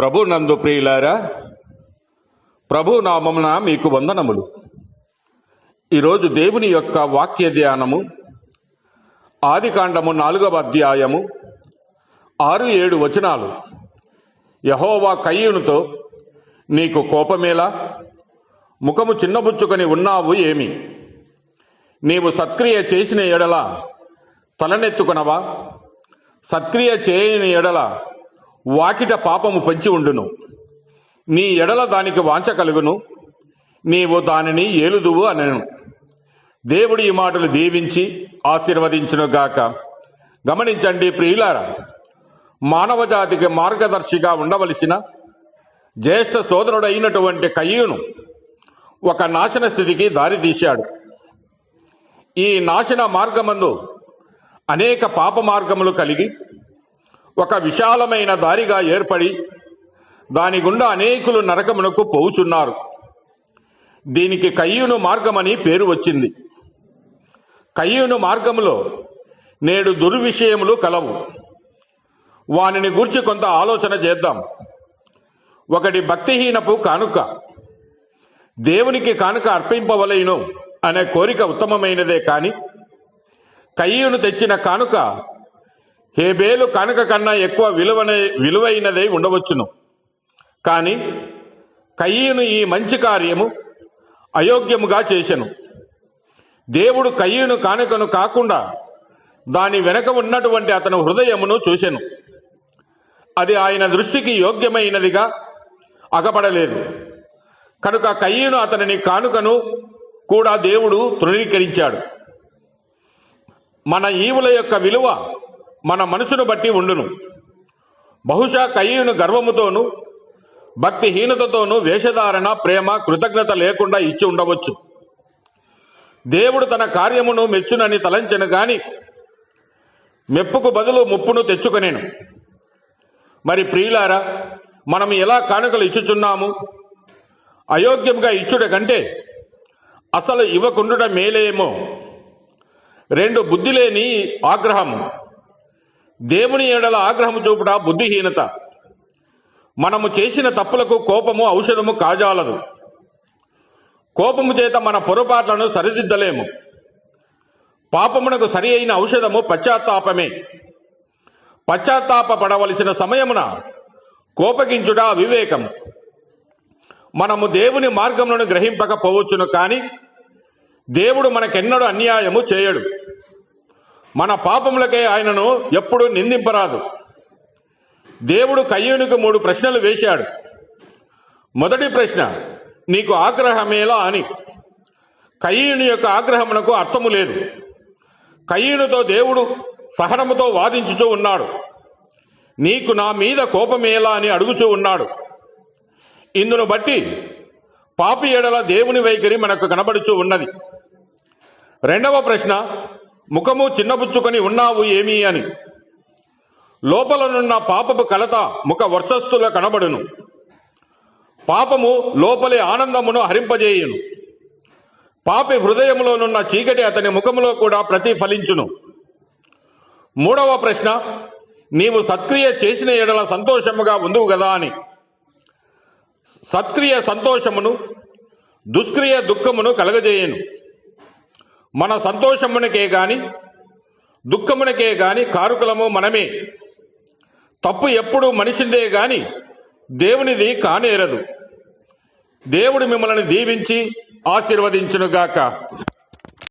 ప్రభు నందు ప్రియులారా ప్రభు నామమున మీకు వందనములు. ఈరోజు దేవుని యొక్క వాక్య ధ్యానము ఆదికాండము నాలుగవ అధ్యాయము ఆరు ఏడు వచనాలు. యహోవా కయ్యూనుతో నీకు కోపమేలా? ముఖము చిన్నబుచ్చుకొని ఉన్నావు ఏమి? నీవు సత్క్రియ చేసిన ఎడల తలనెత్తుకునవా? సత్క్రియ చేయని ఎడల వాకిట పాపము పంచి ఉండును. నీ ఎడల దానికి వాంచ కలుగును. నీవు దానిని ఏలుదువు అనను. దేవుడి ఈ మాటలు దీవించి ఆశీర్వదించునుగాక గమనించండి ప్రియులారా మానవ జాతికి మార్గదర్శిగా ఉండవలసిన జ్యేష్ఠ సోదరుడైనటువంటి కయ్యూను ఒక నాశన స్థితికి దారితీశాడు ఈ నాశన మార్గమందు అనేక పాప మార్గములు కలిగి ఒక విశాలమైన దారిగా ఏర్పడి దాని గుండా అనేకులు నరకమునకు పోవుచున్నారు. దీనికి కయ్యూను మార్గమని పేరు వచ్చింది. కయ్యూను మార్గములో నేడు దుర్విషయములు కలవు. వానిని గూర్చి కొంత ఆలోచన చేద్దాం. ఒకటి భక్తిహీనపు కానుక దేవునికి కానుక అర్పింపవలేను అనే కోరిక ఉత్తమమైనదే కాని కయ్యూను తెచ్చిన కానుక హేబేలు కనుక కన్నా ఎక్కువ విలువనే విలువైనదై ఉండవచ్చును. కానీ కయ్యను ఈ మంచి కార్యము అయోగ్యముగా చేసెను. దేవుడు కయ్యను కానుకను కాకుండా దాని వెనక ఉన్నటువంటి అతను హృదయమును చూసెను. అది ఆయన దృష్టికి యోగ్యమైనదిగా అగపడలేదు. కనుక కయ్యను అతనిని కానుకను కూడా దేవుడు తృణీకరించాడు. మన ఈవుల యొక్క విలువ మన మనసును బట్టి ఉండును. బహుశా కయ్యూను గర్వముతోనూ భక్తిహీనతతోనూ వేషధారణ ప్రేమ కృతజ్ఞత లేకుండా ఇచ్చి ఉండవచ్చు. దేవుడు తన కార్యమును మెచ్చునని తలంచెను గాని మెప్పుకు బదులు ముప్పును తెచ్చుకొనేను. మరి ప్రియులారా మనం ఎలా కానుకలు ఇచ్చుచున్నాము? అయోగ్యంగా ఇచ్చుట కంటే అసలు ఇవ్వకుండుట మేలేమో. రెండు బుద్ధి లేని ఆగ్రహము. దేవుని ఏడల ఆగ్రహము చూపుట బుద్ధిహీనత. మనము చేసిన తప్పులకు కోపము ఔషధము కాజాలదు. కోపము చేత మన పొరపాట్లను సరిదిద్దలేము. పాపమునకు సరి అయిన ఔషధము పశ్చాత్తాపమే. పశ్చాత్తాప పడవలసిన సమయమున కోపగించుట వివేకం మనము దేవుని మార్గములను గ్రహింపకపోవచ్చును కానీ దేవుడు మనకెన్నడూ అన్యాయము చేయడు. మన పాపములకే ఆయనను ఎప్పుడు నిందింపరాదు. దేవుడు కయ్యూనికి మూడు ప్రశ్నలు వేశాడు. మొదటి ప్రశ్న నీకు ఆగ్రహమేలా అని. కయ్యూని యొక్క ఆగ్రహమునకు అర్థము లేదు. కయ్యూనుతో దేవుడు సహనముతో వాదించుచూ ఉన్నాడు. నీకు నా మీద కోపమేలా అని అడుగుచూ ఉన్నాడు. ఇందును బట్టి పాపి ఎడల దేవుని వైఖరి మనకు కనబడుచూ ఉన్నది. రెండవ ప్రశ్న ముఖము చిన్నబుచ్చుకొని ఉన్నావు ఏమీ అని. లోపలనున్న పాపపు కలత ముఖ వర్చస్సుల కనబడును. పాపము లోపలి ఆనందమును హరింపజేయును. పాపి హృదయములోనున్న చీకటి అతని ముఖములో కూడా ప్రతిఫలించును. మూడవ ప్రశ్న నీవు సత్క్రియ చేసిన ఎడల సంతోషముగా ఉందువు కదా అని. సత్క్రియ సంతోషమును దుష్క్రియ దుఃఖమును కలగజేయను. మన సంతోషమునకే గాని దుఃఖమునకే గాని కారుకులము మనమే. తప్పు ఎప్పుడు మనిషిదే గాని దేవునిది కానేరదు. దేవుడు మిమ్మల్ని దీవించి ఆశీర్వదించునుగాక.